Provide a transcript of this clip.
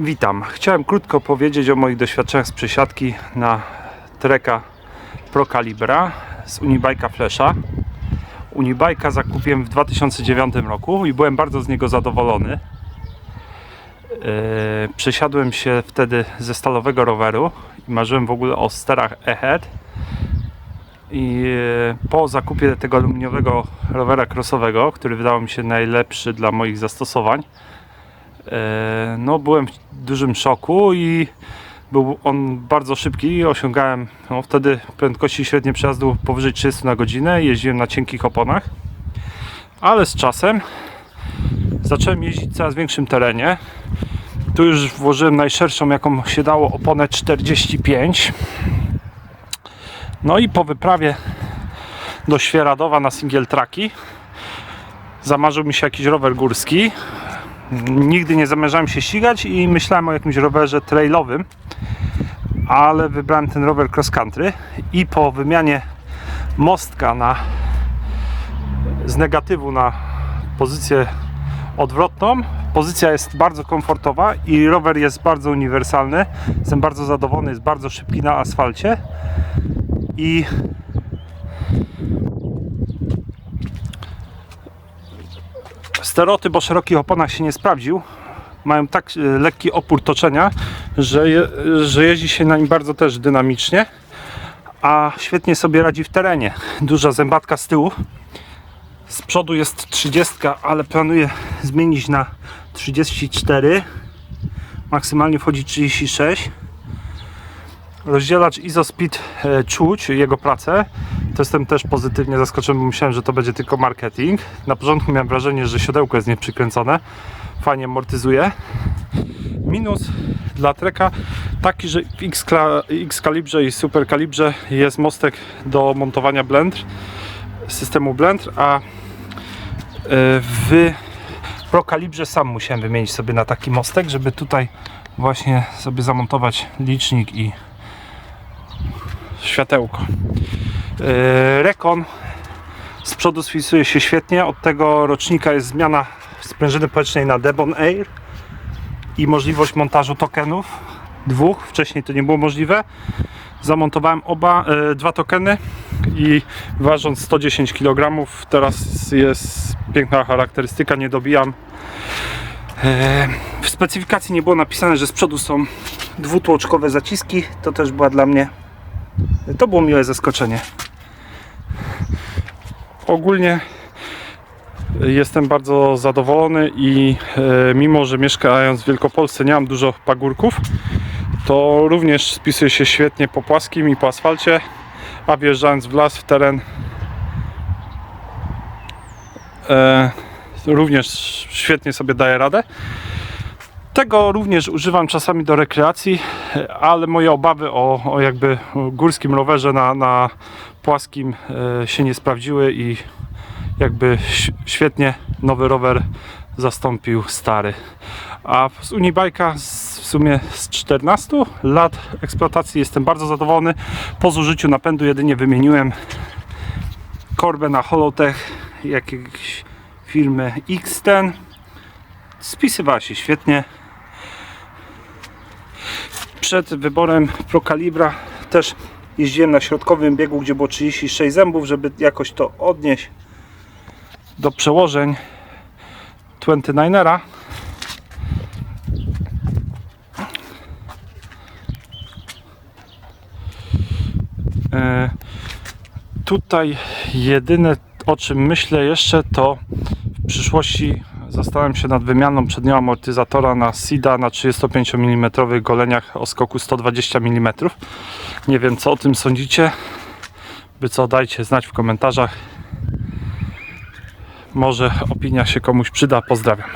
Witam. Chciałem krótko powiedzieć o moich doświadczeniach z przesiadki na treka Pro Calibra z Unibike'a Flesha. Unibike'a zakupiłem w 2009 roku i byłem bardzo z niego zadowolony. Yy, przesiadłem się wtedy ze stalowego roweru i marzyłem w ogóle o sterach Ahead. I yy, po zakupie tego aluminiowego rowera crossowego, który wydawał mi się najlepszy dla moich zastosowań, E, no byłem w dużym szoku i był on bardzo szybki. Osiągałem no, wtedy prędkości średniej przejazdu powyżej 30 na godzinę. Jeździłem na cienkich oponach, ale z czasem zacząłem jeździć w coraz większym terenie. Tu już włożyłem najszerszą, jaką się dało, oponę 45. No i po wyprawie do Świeradowa na single tracki zamarzył mi się jakiś rower górski nigdy nie zamierzałem się ścigać i myślałem o jakimś rowerze trailowym, ale wybrałem ten rower cross country i po wymianie mostka na z negatywu na pozycję odwrotną pozycja jest bardzo komfortowa i rower jest bardzo uniwersalny. Jestem bardzo zadowolony, jest bardzo szybki na asfalcie i stereotyp o szerokich oponach się nie sprawdził. Mają tak e, lekki opór toczenia, że, je, że jeździ się na nim bardzo też dynamicznie, a świetnie sobie radzi w terenie. Duża zębatka z tyłu. Z przodu jest 30, ale planuję zmienić na 34. Maksymalnie wchodzi 36 rozdzielacz IsoSpeed e, czuć jego pracę. To jestem też pozytywnie zaskoczony, bo myślałem, że to będzie tylko marketing. Na początku miałem wrażenie, że siodełko jest nieprzykręcone. Fajnie amortyzuje. Minus dla treka taki, że w X kalibrze i super kalibrze jest mostek do montowania blend systemu blend, a e, w Pro kalibrze sam musiałem wymienić sobie na taki mostek, żeby tutaj właśnie sobie zamontować licznik i światełko. Yy, Rekon z przodu spisuje się świetnie. Od tego rocznika jest zmiana sprężyny powietrznej na Devon Air i możliwość montażu tokenów. Dwóch, wcześniej to nie było możliwe. Zamontowałem oba, e, dwa tokeny i ważąc 110 kg, teraz jest piękna charakterystyka, nie dobijam. E, w specyfikacji nie było napisane, że z przodu są dwutłoczkowe zaciski. To też była dla mnie to było miłe zaskoczenie. Ogólnie jestem bardzo zadowolony i e, mimo, że mieszkając w Wielkopolsce nie mam dużo pagórków, to również spisuje się świetnie po płaskim i po asfalcie, a wjeżdżając w las, w teren e, również świetnie sobie daje radę. Tego również używam czasami do rekreacji, ale moje obawy o, o jakby górskim rowerze na, na płaskim e, się nie sprawdziły i jakby świetnie nowy rower zastąpił stary. A z Unibike'a w sumie z 14 lat eksploatacji jestem bardzo zadowolony. Po zużyciu napędu jedynie wymieniłem korbę na Holotech jakiejś firmy X10. Spisywała się świetnie przed wyborem Pro Calibra też jeździłem na środkowym biegu, gdzie było 36 zębów, żeby jakoś to odnieść do przełożeń 29era. E, tutaj jedyne o czym myślę jeszcze to w przyszłości Zastanawiam się nad wymianą przedniego amortyzatora na SIDA na 35 mm goleniach o skoku 120 mm. Nie wiem co o tym sądzicie. By co dajcie znać w komentarzach. Może opinia się komuś przyda. Pozdrawiam.